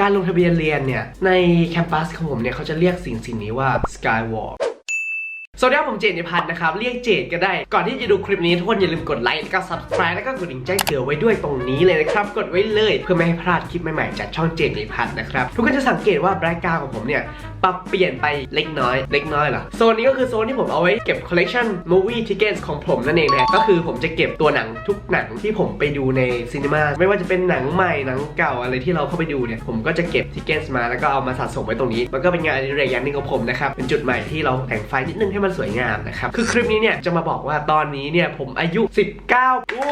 การลงทะเบียนเรียนเนี่ย ในแคมปัสของผมเนี่ย เขาจะเรียกสิ่งสิ่งนี้ว่า Skywalk สวัสดีครับผมเจนนิพัฒน์นะครับ เรียกเจดก็ได้ ก่อนที่จะดูคลิปนี้ทุกคนอย่าลืมกดไลค์แล้วก็ subscribe แล้วก็กดดิ่งแจ้งเตือนไว้ด้วยตรงนี้เลยนะครับ กดไว้เลยเพื่อไม่ให้พลาดคลิปใหม่ๆจากช่องเจนนิพัฒน์นะครับ ทุกคนจะสังเกตว่าแบรกาวของผมเนี่ยปรับเปลี่ยนไปเล็กน้อย เล็กน้อยเหรอโซนนี้ก็คือโซนที่ผมเอาไว้เก็บ collection movie tickets ของผมนั่นเองนะก็คือผมจะเก็บตัวหนังทุกหนังที่ผมไปดูในซีนีมาไม่ว่าจะเป็นหนังใหม่หนังเก่าอะไรที่เราเข้าไปดูเนี่ยผมก็จะเก็บ tickets มาแล้วก็เอามาสะสมไว้ตรงนี้ มันก็เป็นงานอดิเรกอย่างหนึงของผมนะครับเป็นจุดใหม่ที่เราแต่งไฟนิดนึงให้มันสวยงามนะครับ คือคลิปนี้เนี่ยจะมาบอกว่าตอนนี้เนี่ยผมอายุ 19โอ้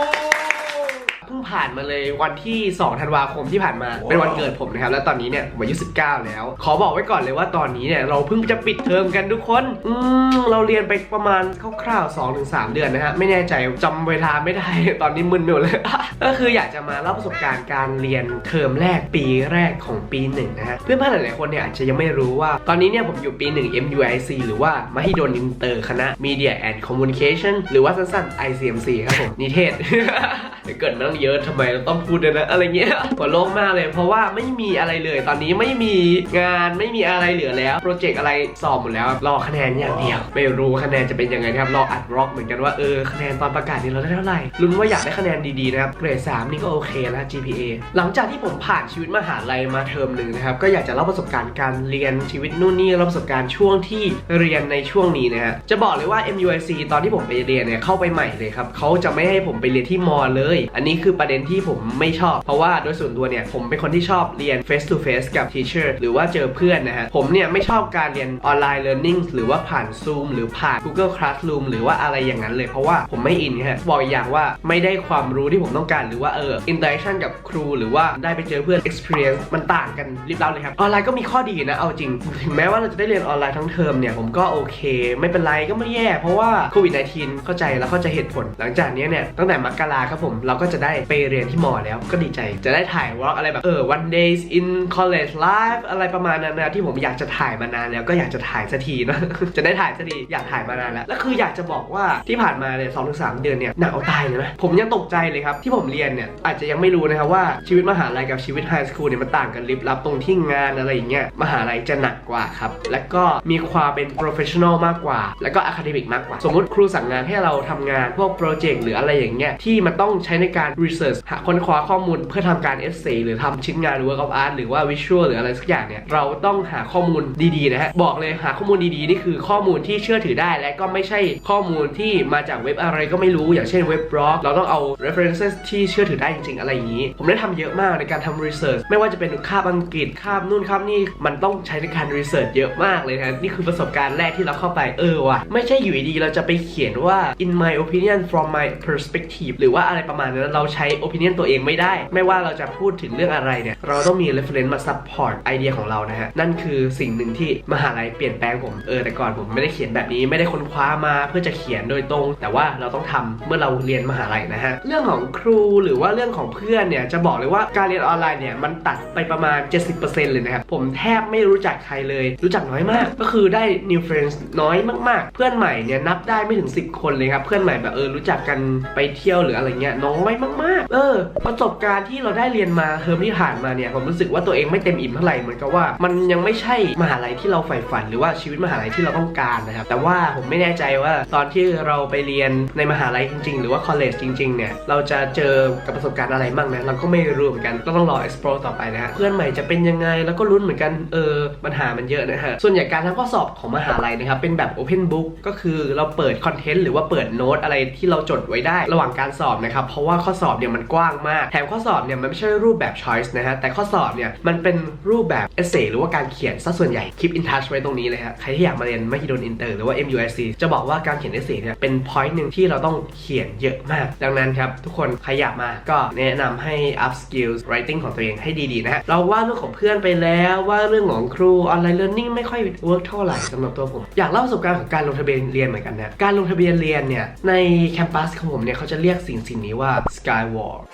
เพิ่งผ่านมาเลยวันที่ 2 ธันวาคมที่ผ่านมา เป็นวันเกิดผมนะครับ แล้วตอนนี้เนี่ยผมอายุ19 แล้ว ขอบอกไว้ก่อนเลยว่าตอนนี้เนี่ยเราเพิ่งจะปิดเทอมกันทุกคน อืมเราเรียนไปประมาณคร่าวๆ2-3เดือนนะฮะ ไม่แน่ใจจำเวลาไม่ได้ ตอนนี้มึนไปหมดเลย ก็คืออยากจะมาเล่าประสบการณ์การเรียนเทอมแรกปีแรกของปีหนึ่งนะฮะ เพื่อนๆหลายๆคนเนี่ยอาจจะยังไม่รู้ว่า ตอนนี้เนี่ยผมอยู่ปี 1 MUIC หรือว่ามหิดลอินเตอร์คณะ Media and Communication หรือว่าสั้นๆ ICMC ครับผมนิเทศ เดี๋ยวเกิดมาตั้งเยอะทำไมเราต้องพูดด้วยนะอะไรเงี้ยหัวโล่งมากเลย เพราะว่าไม่มีอะไรเลย ตอนนี้ไม่มีงานไม่มีอะไรเหลือแล้วโปรเจกต์อะไรสอบหมดแล้วรอคะแนนอย่างเดียวไม่รู้คะแนนจะเป็นยังไงครับรออัดร็อกเหมือนกันว่าเออคะแนนตอนประกาศนี่เราได้เท่าไหร่ลุ้นว่าอยากได้คะแนนดีๆนะครับเกรด3นี่ก็โอเคแล้ว GPA หลังจากที่ผมผ่านชีวิตมหาลัยมาเทอมหนึ่งนะครับก็อยากจะเล่าประสบการณ์การเรียนชีวิตนู่นนี่เล่าประสบการณ์ช่วงที่เรียนในช่วงนี้นะฮะจะบอกเลยว่า MUIC ตอนที่ผมไปเรียนเนี่ยเข้าไปใหม่เลยครับเขาจะไม่ให้ผมไปเรียนที่มอเลยอันนี้คือประเด็นที่ผมไม่ชอบ เพราะว่าโดยส่วนตัวเนี่ยผมเป็นคนที่ชอบเรียน face to face กับ teacher หรือว่าเจอเพื่อนนะฮะ ผมเนี่ยไม่ชอบการเรียนออนไลน์ learning หรือว่าผ่าน Zoom หรือผ่าน Google Classroom หรือว่าอะไรอย่างนั้นเลย เพราะว่าผมไม่อินฮะบอกอีกอย่างว่าไม่ได้ความรู้ที่ผมต้องการหรือว่าเออ interaction กับครู หรือว่าได้ไปเจอเพื่อน experience มันต่างกันริบเล่าเลยครับออนไลน์ก็มีข้อดีนะเอาจริง ถึงแม้ว่าเราจะได้เรียนออนไลน์ทั้งเทอมเนี่ยผมก็โอเค ไม่เป็นไรก็ไม่แย่ เพราะว่าโควิด -19 เข้าใจแล้วเข้าใจเหตุผลหลังจากนี้เนี่ยตั้งแต่มกราครับผมเราก็จะได้ไปเรียนที่มอแล้วก็ดีใจ จะได้ถ่ายวอล์กอะไรแบบเออ one days in college life อะไรประมาณนั้นนะที่ผมอยากจะถ่ายมานานแล้วก็อยากจะถ่ายสักทีนะจะได้ถ่ายสักทีอยากถ่ายมานานแล้วแล้วคืออยากจะบอกว่าที่ผ่านมาเนี่ยสองถึงสามเดือนเนี่ยหนาวตายเลยนะผมยังตกใจเลยครับที่ผมเรียนเนี่ยอาจจะยังไม่รู้นะครับว่าชีวิตมหาลัยกับชีวิตไฮสคูลเนี่ยมันต่างกันลิบลับตรงที่งานอะไรอย่างเงี้ยมหาลัยจะหนักกว่าครับและก็มีความเป็น professional มากกว่า แล้วก็ academic มากกว่า สมมติครูสั่งงานให้เราทำงานพวกโปรเจกต์หรืออะไรอย่างเงี้ยที่มันต้องใช้ในการ research หาค้นคว้าข้อมูลเพื่อทำการ essay หรือทำชิ้นงาน work of art หรือว่า visual หรืออะไรสักอย่างเนี่ยเราต้องหาข้อมูลดีๆนะฮะบอกเลยหาข้อมูลดีๆ นี่คือข้อมูลที่เชื่อถือได้ และก็ไม่ใช่ข้อมูลที่มาจากเว็บอะไรก็ไม่รู้อย่างเช่นเว็บบล็อกเราต้องเอา references ที่เชื่อถือได้จริงๆ อะไรอย่างนี้ ผมได้ทำเยอะมากในการทำ research ไม่ว่าจะเป็นคาบอังกฤษคาบนู่นคาบนี่มันต้องใช้ในการ research เยอะมากเลยนะนี่คือประสบการณ์แรกที่เราเข้าไปเออว่ะไม่ใช่อยู่ดีๆเราจะไปเขียนว่า in my opinion from my perspective หรือว่าอะไรประมาณนั้นเราใช้ opinion ตัวเองไม่ได้ ไม่ว่าเราจะพูดถึงเรื่องอะไรเนี่ย เราต้องมี reference มา support ไอเดียของเรานะฮะ นั่นคือสิ่งหนึ่งที่มหาลัยเปลี่ยนแปลงผม เออ แต่ก่อนผมไม่ได้เขียนแบบนี้ไม่ได้ค้นคว้ามาเพื่อจะเขียนโดยตรง แต่ว่าเราต้องทำเมื่อเราเรียนมหาลัยนะฮะ เรื่องของครูหรือว่าเรื่องของเพื่อนเนี่ยจะบอกเลยว่าการเรียนออนไลน์เนี่ยมันตัดไปประมาณ 70%เลยนะครับ ผมแทบไม่รู้จักใครเลย รู้จักน้อยมาก ก็คือได้ new friends น้อยมาก ๆ เพื่อนใหม่เนี่ยนับได้ไม่ถึง 10 คนเลยครับ เพื่อนใหม่แบบเออรู้จักกันไปเที่ยวหรืออะไรเงี้ยน้อยโอ้ไมากๆ เออ ประสบการณ์ที่เราได้เรียนมาเทอมที่ผ่านมาเนี่ยผมรู้สึกว่าตัวเองไม่เต็มอิ่มเท่าไหร่เหมือนกับว่า มันยังไม่ใช่มหาลัยที่เราใฝ่ฝัน หรือว่าชีวิตมหาลัยที่เราต้องการนะครับแต่ว่าผมไม่แน่ใจว่าตอนที่เราไปเรียนในมหาลัยจริง ๆ หรือว่า college จริงๆเนี่ยเราจะเจอกับประสบการณ์อะไรบ้างนะเราก็ไม่รู้เหมือนกันต้องรอ explore ต่อไปนะฮะเพื่อนใหม่จะเป็นยังไงแล้วก็ลุ้นเหมือนกันเออปัญหามันเยอะนะฮะส่วนใหญ่การทำข้อสอบของมหาลัยนะครับเป็นแบบ open book ก็คือเราเปิดคอนเทนต์หรือว่าเปิดโน้ตอะไรที่เราจดไว้ได้ระหว่างการสอบนะครับเพราะว่าข้อสอบเนี่ยมันกว้างมาก แถมข้อสอบเนี่ยมันไม่ใช่รูปแบบ choice นะฮะ แต่ข้อสอบเนี่ยมันเป็นรูปแบบ essay หรือว่าการเขียนซะส่วนใหญ่ keep in touch ไว้ตรงนี้เลยฮะ ใครที่อยากมาเรียนมหิดลอินเตอร์หรือว่า MUIC จะบอกว่าการเขียน essay เนี่ยเป็น point หนึ่งที่เราต้องเขียนเยอะมาก ดังนั้นครับทุกคนใครอยากมาก็แนะนำให้ up skills writing ของตัวเองให้ดีๆนะฮะ เราว่าเรื่องของเพื่อนไปแล้วว่าเรื่องของครู online learning ไม่ค่อย work เท่าไหร่สำหรับตัวผม อยากเล่าประสบการณ์ของการลงทะเบียนเรียนเหมือนกันนะการลงทะเบียนเรียนเนี่ยในแคมปัสของผมเนี่ยเขาจะเรียกสิ่งสิ่งนี้ว่า skywalk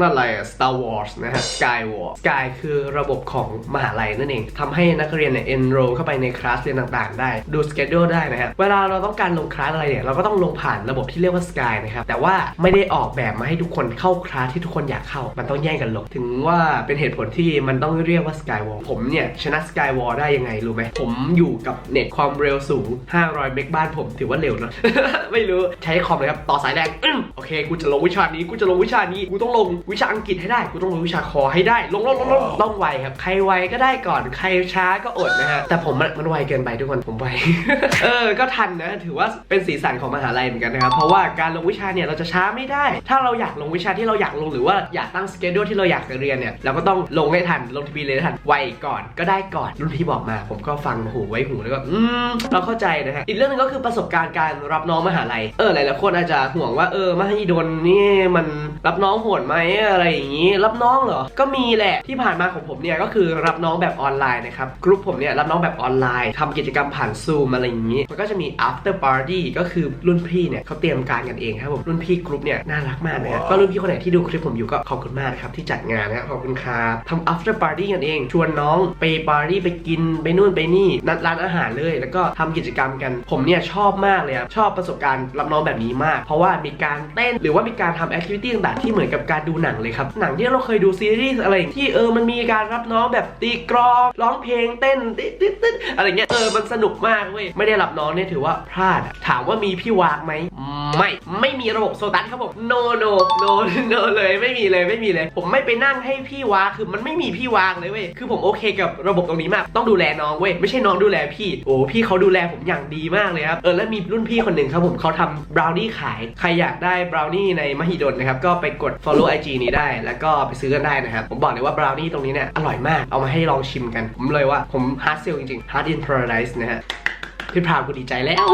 นั่นอะไร Star Wars นะฮะ Sky War Sky คือระบบของมหาลัยนั่นเองทำให้นักเรียนเนี่ย enroll เข้าไปในคลาสเรียนต่างๆ ได้ ดู schedule ได้นะฮะ เวลาเราต้องการลงคลาสอะไรเนี่ย เราก็ต้องลงผ่านระบบที่เรียกว่า Sky นะครับ แต่ว่าไม่ได้ออกแบบมาให้ทุกคนเข้าคลาสที่ทุกคนอยากเข้า มันต้องแย่งกันลง ถึงว่าเป็นเหตุผลที่มันต้องเรียกว่า Sky War ผมเนี่ยชนะ Sky War ได้ยังไงรู้ไหม ผมอยู่กับเน็ตความเร็วสูง 500 เมกบ้านผมถือว่าเร็วเนะ ไม่รู้ใช้คอมเลยครับ ต่อสายแดงโอเค กูจะลงวิชานี้ กูจะลงวิชานี้ กูต้องลงวิชาอังกฤษให้ได้ กูต้องลงวิชาคอให้ได้ ลงลงลงลงต้องไวครับ ใครไวก็ได้ก่อน ใครช้าก็อดนะฮะ แต่ผมมันมันไวเกินไปทุกคนผมไว เออ ก็ทันนะ ถือว่าเป็นสีสันของมหาลัยเหมือนกันนะครับ เพราะว่าการลงวิชาเนี่ยเราจะช้าไม่ได้ ถ้าเราอยากลงวิชาที่เราอยากลงหรือว่าอยากตั้งสเกจที่เราอยากจะเรียนเนี่ย เราก็ต้องลงให้ทัน ลงทะเบียนเลยให้ทัน ไวก่อน ก็ได้ก่อน รุ่นพี่บอกมา ผมก็ฟังหูไว้หูแล้วก็ อืม เราเข้าใจนะฮะ อีกเรื่องหนึงก็คือประสบการณ์การรับน้องมหาลัย เออ หลายๆคนอาจจะห่วงว่า เออ มหิดลนี่มันรับน้องโหดไหมอะไรอย่างนี้ รับน้องเหรอ ก็มีแหละที่ผ่านมาของผมเนี่ยก็คือรับน้องแบบออนไลน์นะครับกลุ่มผมเนี่ยรับน้องแบบออนไลน์ทำกิจกรรมผ่านซูมอะไรอย่างนี้มันก็จะมี after party ก็คือรุ่นพี่เนี่ยเขาเตรียมการกันเองครับผมรุ่นพี่กลุ่มเนี่ยน่ารักมากนะฮะก็รุ่นพี่คนไหนที่ดูคลิปผมอยู่ก็ขอบคุณมากนะครับที่จัดงานนะครับขอบคุณครับทำ after party กันเอง ชวนน้องไปปาร์ตี้ไปกินไปนู่นไปนี่นัดร้านอาหารเลย แล้วก็ทำกิจกรรมกันผมเนี่ยชอบมากเลยครับชอบประสบการณ์รับน้องแบบนี้มาก เพราะว่ามีการเต้นหรือว่ามีการทำแอคทิวิตี้ต่างๆที่เหมือนกับการดูหนังเลยครับ หนังที่เราเคยดูซีรีส์อะไรที่เออมันมีการรับน้องแบบตีกรองร้องเพลงเต้นติ๊ดติ๊ดติ๊ดอะไรเงี้ยเออมันสนุกมากเว้ยไม่ได้รับน้องเนี่ยถือว่าพลาดถามว่ามีพี่วากไหม ไม่ไม่มีระบบโซตัสครับผม no no no no เลยไม่มีเลยไม่มีเลย ผมไม่ไปนั่งให้พี่วากคือมันไม่มีพี่วากเลยเว้ยคือผมโอเคกับระบบตรงนี้มาก ต้องดูแลน้องเว้ยไม่ใช่น้องดูแลพี่โอ้พี่เขาดูแลผมอย่างดีมากเลยครับเออแล้วมีรุ่นพี่คนหนึ่งครับผมเขาทำบราวนี่ขายใครอยากได้บราวนี่ในมหิดลนะครับก็ไปกด follow IG นี้ได้ แล้วก็ไปซื้อกันได้นะครับผมบอกเลยว่าบราวนี่ตรงนี้เนี่ยอร่อยมากเอามาให้ลองชิมกัน ผมเลยว่าผม hard sell จริงๆ hard in paradise นะฮะ พี่พราวกูดีใจแล้ว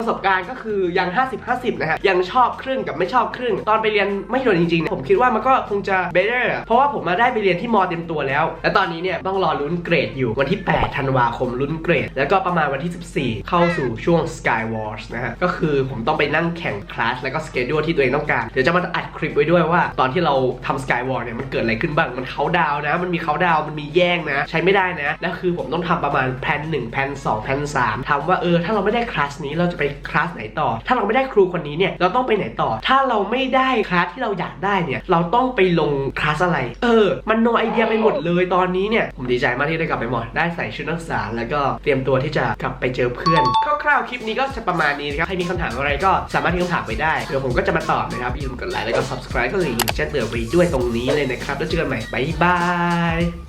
ประสบการณ์ก็คือยัง 50 50 นะฮะ ยังชอบครึ่งกับไม่ชอบครึ่ง ตอนไปเรียนไม่โดนจริงๆเนี่ยผมคิดว่ามันก็คงจะ better อะเพราะว่าผมมาได้ไปเรียนที่มอเต็มตัวแล้ว และตอนนี้เนี่ยต้องรอลุ้นเกรดอยู่วันที่ 8 ธันวาคมลุ้นเกรด แล้วก็ประมาณวันที่ 14 เข้าสู่ช่วง Sky Wars นะฮะ ก็คือผมต้องไปนั่งแข่งคลาสแล้วก็สเกจ u l e ที่ตัวเองต้องการ เดี๋ยวจะมาอัดคลิปไว้ด้วยว่า ตอนที่เราทำ Sky War เนี่ยมันเกิดอะไรขึ้นบ้าง มันเขาดาวน์นะมันมีเขาดาวน์มันมีแย่งนะ ใช้ไม่ได้นะ แล้วคือผมต้องทำประมาณแพลน1แพลน2แพลน3ทำว่าเออถ้าเราไม่ได้คลาสนี้เราจะไปคลาสไหนต่อ ถ้าเราไม่ได้ครูคนนี้เนี่ยเราต้องไปไหนต่อ ถ้าเราไม่ได้คลาสที่เราอยากได้เนี่ยเราต้องไปลงคลาสอะไร เออ มันโนไอเดียไปหมดเลยตอนนี้เนี่ย ผมดีใจมากที่ได้กลับไปหมดได้ใส่ชุดนักศึกษาแล้วก็เตรียมตัวที่จะกลับไปเจอเพื่อนคร่าวๆคลิปนี้ก็จะประมาณนี้นะครับใครมีคำถามอะไรก็สามารถทิ้งคำถามไว้ได้เดี๋ยวผมก็จะมาตอบนะครับอย่าลืมกดไลค์แล้วก็ subscribe ก็เลยแจ้งเตือนไว้ด้วยตรงนี้เลยนะครับแล้วเจอกันใหม่บ๊ายบาย